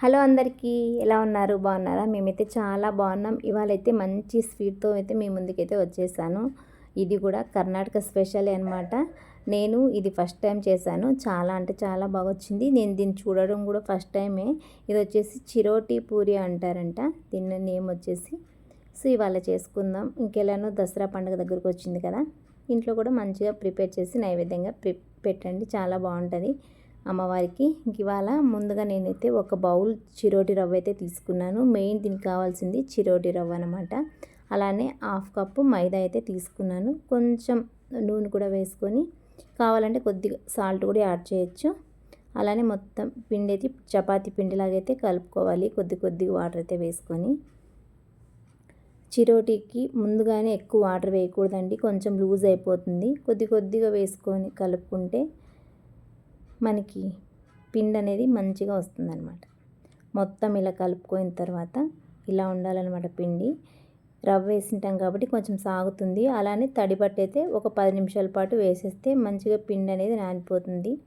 Hello అందరికీ ఎలా ఉన్నారు? బాగున్నారా? మేమైతే చాలా బాగున్నాం. ఇవాళ అయితే మంచి స్వీట్తో అయితే మీ ముందుకైతే వచ్చేసాను. ఇది కూడా కర్ణాటక స్పెషల్ అనమాట నేను ఇది ఫస్ట్ టైం చేశాను. చాలా అంటే చాలా బాగా వచ్చింది నేను దీన్ని చూడడం కూడా ఫస్ట్ టైమే. ఇది వచ్చేసి చిరోటి పూరి అంటారంట. దీని నేమ్ వచ్చేసి. సో ఇవాళ చేసుకుందాం. ఇంకెలానో దసరా పండుగ దగ్గరకు వచ్చింది కదా. ఇంట్లో కూడా మంచిగా ప్రిపేర్ చేసి నైవేద్యంగా ప్రి పెట్టండి. చాలా బాగుంటుంది. అమ్మవారికి ఇంక ఇవాళ ముందుగా నేనైతే ఒక బౌల్ చిరోటి రవ్వ అయితే తీసుకున్నాను. మెయిన్ దీనికి కావాల్సింది చిరోటి రవ్వ అనమాట అలానే హాఫ్ కప్పు మైదా అయితే తీసుకున్నాను. కొంచెం నూనె కూడా వేసుకొని కావాలంటే కొద్దిగా సాల్ట్ కూడా యాడ్ చేయొచ్చు. అలానే మొత్తం పిండి అయితే చపాతీ పిండిలాగైతే కలుపుకోవాలి. కొద్ది కొద్దిగా వాటర్ అయితే వేసుకొని. చిరోటికి ముందుగానే ఎక్కువ వాటర్ వేయకూడదండి. కొంచెం లూజ్ అయిపోతుంది. కొద్ది కొద్దిగా వేసుకొని కలుపుకుంటే మనకి పిండి అనేది మంచిగా వస్తుందన్నమాట. మొత్తం ఇలా కలుపుకోయిన తర్వాత ఇలా ఉండాలన్నమాట పిండి. రవ్వ వేసింటాం కాబట్టి కొంచెం సాగుతుంది. అలానే తడి ఒక పది నిమిషాల పాటు వేసేస్తే మంచిగా పిండి అనేది నానిపోతుంది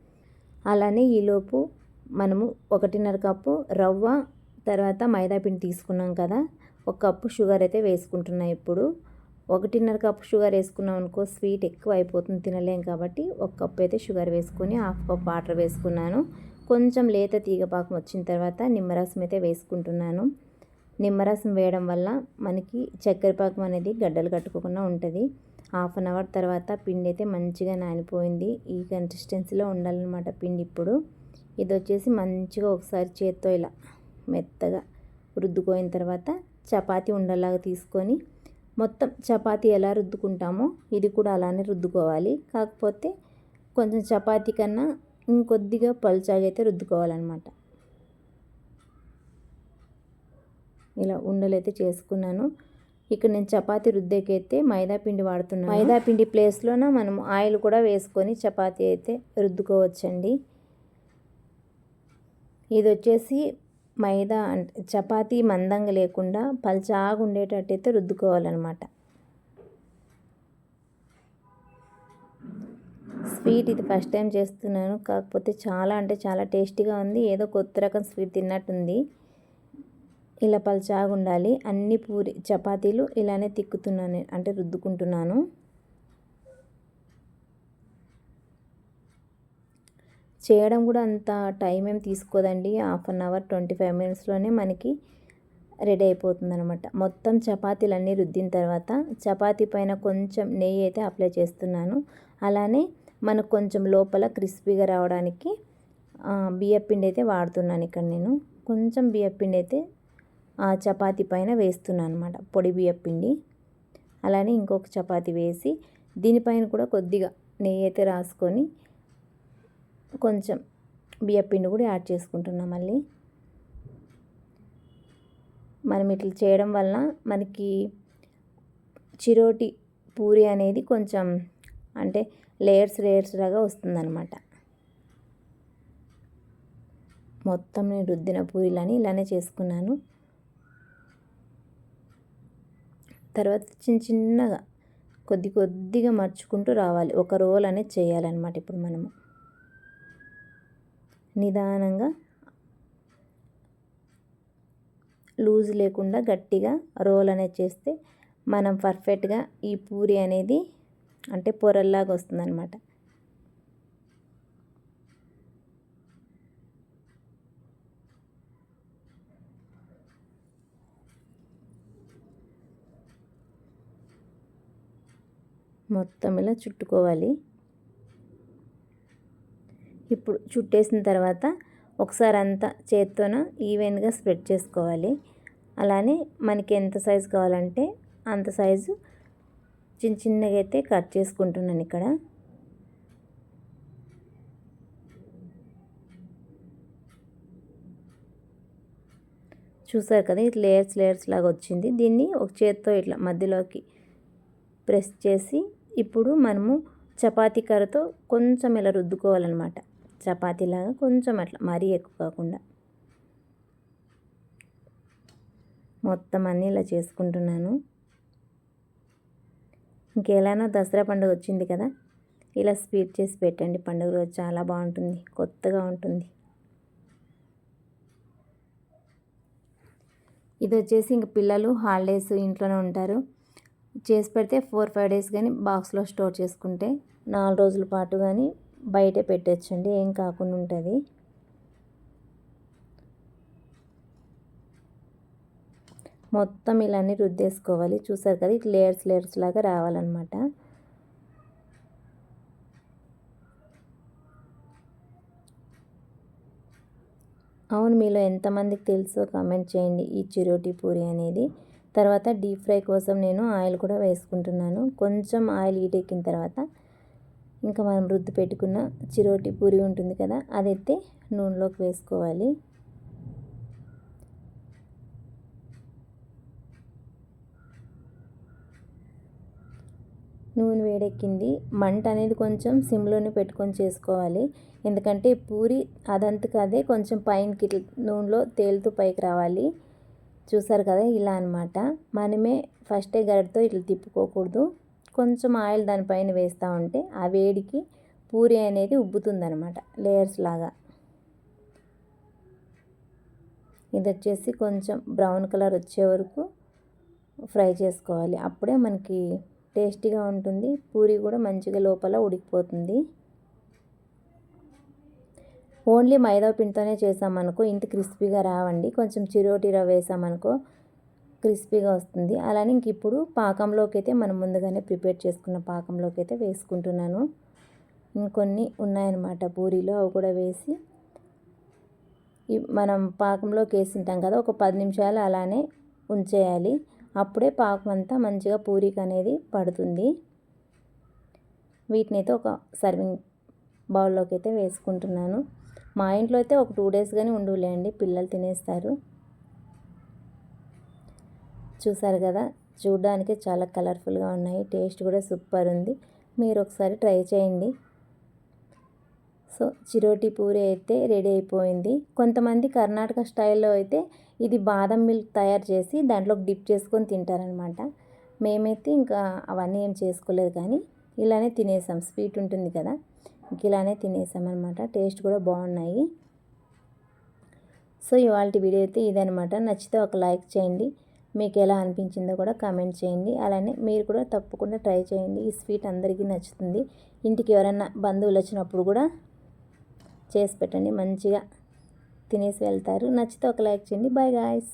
అలానే ఈలోపు మనము ఒకటిన్నర కప్పు రవ్వ తర్వాత మైదా పిండి తీసుకున్నాం కదా. ఒక కప్పు షుగర్ అయితే వేసుకుంటున్నాం ఇప్పుడు. ఒకటిన్నర కప్పు షుగర్ వేసుకున్నాం అనుకో స్వీట్ ఎక్కువ అయిపోతుంది తినలేం కాబట్టి ఒక కప్పు అయితే షుగర్ వేసుకొని హాఫ్ కప్ వాటర్ వేసుకున్నాను. కొంచెం లేత తీగపాకం వచ్చిన తర్వాత నిమ్మరసం అయితే వేసుకుంటున్నాను. నిమ్మరసం వేయడం వల్ల మనకి చక్కెర పాకం అనేది గడ్డలు కట్టుకోకుండా ఉంటుంది. హాఫ్ అన్ అవర్ తర్వాత పిండి అయితే మంచిగా నానిపోయింది. ఈ కన్సిస్టెన్సీలో ఉండాలన్నమాట పిండి ఇప్పుడు. ఇది వచ్చేసి మంచిగా ఒకసారి చేత్తో ఇలా మెత్తగా రుద్దుకోయిన తర్వాత చపాతీ ఉండలాగా తీసుకొని మొత్తం చపాతీ ఎలా రుద్దుకుంటామో ఇది కూడా అలానే రుద్దుకోవాలి. కాకపోతే కొంచెం చపాతీ కన్నా ఇంకొద్దిగా పలుచాగా అయితే రుద్దుకోవాలన్నమాట. ఇలా ఉండలైతే చేసుకున్నాను. ఇక్కడ నేను చపాతీ రుద్దేకైతే మైదా పిండి వాడుతున్నాను. మైదా పిండి ప్లేస్లోన మనం ఆయిల్ కూడా వేసుకొని చపాతీ అయితే రుద్దుకోవచ్చండి. ఇది వచ్చేసి మైదా అంటే చపాతీ మందంగా లేకుండా పల్చాగా ఉండేటట్టయితే రుద్దుకోవాలన్నమాట. స్వీట్ ఇది ఫస్ట్ టైం చేస్తున్నాను. కాకపోతే చాలా అంటే చాలా టేస్టీగా ఉంది. ఏదో కొత్త రకం స్వీట్ తిన్నట్టుంది. ఇలా పల్చాగా ఉండాలి అన్ని పూరి చపాతీలు ఇలానే తిక్కుతున్నాను. అంటే రుద్దుకుంటున్నాను. చేయడం కూడా అంత టైం ఏం తీసుకోదండి. Half an hour twenty five మినిట్స్లోనే మనకి రెడీ అయిపోతుంది అనమాట మొత్తం చపాతీలన్నీ రుద్దిన తర్వాత చపాతీ పైన కొంచెం నెయ్యి అయితే అప్లై చేస్తున్నాను. అలానే మనకు కొంచెం లోపల క్రిస్పీగా రావడానికి బియ్యపిండి అయితే వాడుతున్నాను ఇక్కడ నేను. కొంచెం బియ్యపిండి అయితే ఆ చపాతీ పైన వేస్తున్నాను అనమాట పొడి బియ్యపిండి అలానే ఇంకొక చపాతీ వేసి దీనిపైన కూడా కొద్దిగా నెయ్యి అయితే రాసుకొని కొంచెం బియ్యపిండి కూడా యాడ్ చేసుకుంటున్నాం మళ్ళీ. మనం ఇట్లా చేయడం వల్ల మనకి చిరోటి పూరి అనేది కొంచెం అంటే లేయర్స్ లేయర్స్ లాగా వస్తుందన్నమాట. మొత్తం నేను రుద్దిన పూరీలని ఇలానే చేసుకున్నాను. తర్వాత చిన్న చిన్నగా కొద్ది కొద్దిగా మర్చుకుంటూ రావాలి. ఒక రోల్ అనేది చేయాలన్నమాట ఇప్పుడు మనము. నిదానంగా లూజ్ లేకుండా గట్టిగా రోల్ అనేది చేస్తే మనం పర్ఫెక్ట్గా ఈ పూరి అనేది అంటే పొరల్లాగా వస్తుందన్నమాట. మొత్తం ఇలా చుట్టుకోవాలి. ఇప్పుడు చుట్టేసిన తర్వాత ఒకసారి అంతా చేత్తోన ఈవెన్గా స్ప్రెడ్ చేసుకోవాలి. అలానే మనకి ఎంత సైజు కావాలంటే అంత సైజు చిన్న చిన్నగా అయితే కట్ చేసుకుంటున్నాను ఇక్కడ. చూసారు కదా ఇట్లా లేయర్స్ లేయర్స్ లాగా వచ్చింది. దీన్ని ఒక చేత్తో ఇట్లా మధ్యలోకి ప్రెస్ చేసి ఇప్పుడు మనము చపాతీ కర్రతో కొంచెం ఇలా రుద్దుకోవాలన్నమాట. చపాతీలాగా కొంచెం అట్లా మరీ ఎక్కువ కాకుండా. మొత్తం అన్నీ ఇలా చేసుకుంటున్నాను. ఇంకెలానో దసరా పండుగ వచ్చింది కదా ఇలా స్వీట్ చేసి పెట్టండి. పండుగ రోజు చాలా బాగుంటుంది కొత్తగా ఉంటుంది. ఇది వచ్చేసి ఇంక పిల్లలు హాలిడేస్ ఇంట్లోనే ఉంటారు. చేసి పెడితే ఫోర్ ఫైవ్ డేస్ కానీ బాక్స్లో స్టోర్ చేసుకుంటే నాలుగు రోజుల పాటు కానీ బయట పెట్టచ్చండి ఏం కాకుండా ఉంటుంది. మొత్తం ఇలానే రుద్దేసుకోవాలి. చూసారు కదా ఇట్లా లేయర్స్ లేయర్స్ లాగా రావాలన్నమాట. అవును మీలో ఎంతమందికి తెలుసో కామెంట్ చేయండి ఈ చిరోటి పూరి అనేది. తర్వాత డీప్ ఫ్రై కోసం నేను ఆయిల్ కూడా వేసుకుంటున్నాను. కొంచెం ఆయిల్ ఎక్కిన తర్వాత ఇంకా మనం రుద్దు పెట్టుకున్న చిరోటి పూరి ఉంటుంది కదా అదైతే నూనెలోకి వేసుకోవాలి. నూనె వేడెక్కింది. మంట అనేది కొంచెం సిమ్లోనే పెట్టుకొని చేసుకోవాలి. ఎందుకంటే పూరి అదంతకు అదే కొంచెం పైనకి నూనెలో తేలుతూ పైకి రావాలి. చూసారు కదా ఇలా అనమాట మనమే ఫస్టే గరిటతో ఇట్లా తిప్పుకోకూడదు. కొంచెం ఆయిల్ దానిపైన వేస్తూ ఉంటే ఆ వేడికి పూరి అనేది ఉబ్బుతుందనమాట లేయర్స్ లాగా. ఇది వచ్చేసి కొంచెం బ్రౌన్ కలర్ వచ్చే వరకు ఫ్రై చేసుకోవాలి. అప్పుడే మనకి టేస్టీగా ఉంటుంది పూరి కూడా మంచిగా లోపల ఉడికిపోతుంది. ఓన్లీ మైదా పిండితోనే చేసామనుకో ఇంత క్రిస్పీగా రావండి. కొంచెం చిరోటిరా వేసామనుకో క్రిస్పీగా వస్తుంది. అలానే ఇంక ఇప్పుడు పాకంలోకి అయితే మనం ముందుగానే ప్రిపేర్ చేసుకున్న పాకంలోకి అయితే వేసుకుంటున్నాను. ఇంకొన్ని ఉన్నాయన్నమాట. పూరీలో అవి కూడా వేసి మనం పాకంలోకి వేసింటాం కదా ఒక పది నిమిషాలు అలానే ఉంచేయాలి. అప్పుడే పాకం అంతా మంచిగా పూరికి అనేది పడుతుంది. వీటిని అయితే ఒక సర్వింగ్ బౌల్లోకి అయితే వేసుకుంటున్నాను. మా ఇంట్లో అయితే ఒక టూ డేస్ కానీ ఉండవులేండి పిల్లలు తినేస్తారు. చూసారు కదా? చూడడానికి చాలా కలర్ఫుల్గా ఉన్నాయి. టేస్ట్ కూడా సూపర్ ఉంది. మీరు ఒకసారి ట్రై చేయండి. సో చిరోటి పూరి అయితే రెడీ అయిపోయింది. కొంతమంది కర్ణాటక స్టైల్లో అయితే ఇది బాదం మిల్క్ తయారు చేసి దాంట్లో డిప్ చేసుకొని తింటారనమాట మేమైతే ఇంకా అవన్నీ ఏం చేసుకోలేదు కానీ ఇలానే తినేసాం. స్వీట్ ఉంటుంది కదా? ఇలానే తినేసాం అనమాట టేస్ట్ కూడా బాగున్నాయి. సో ఇవాళ వీడియో అయితే ఇదనమాట నచ్చితే ఒక లైక్ చేయండి. మీకు ఎలా అనిపించిందో కూడా కామెంట్ చేయండి. అలానే మీరు కూడా తప్పకుండా ట్రై చేయండి. ఈ స్వీట్ అందరికీ నచ్చుతుంది. ఇంటికి ఎవరైనా బంధువులు వచ్చినప్పుడు కూడా చేసి పెట్టండి. మంచిగా తినేసి వెళ్తారు. నచ్చితే ఒక లైక్ చేయండి. Bye guys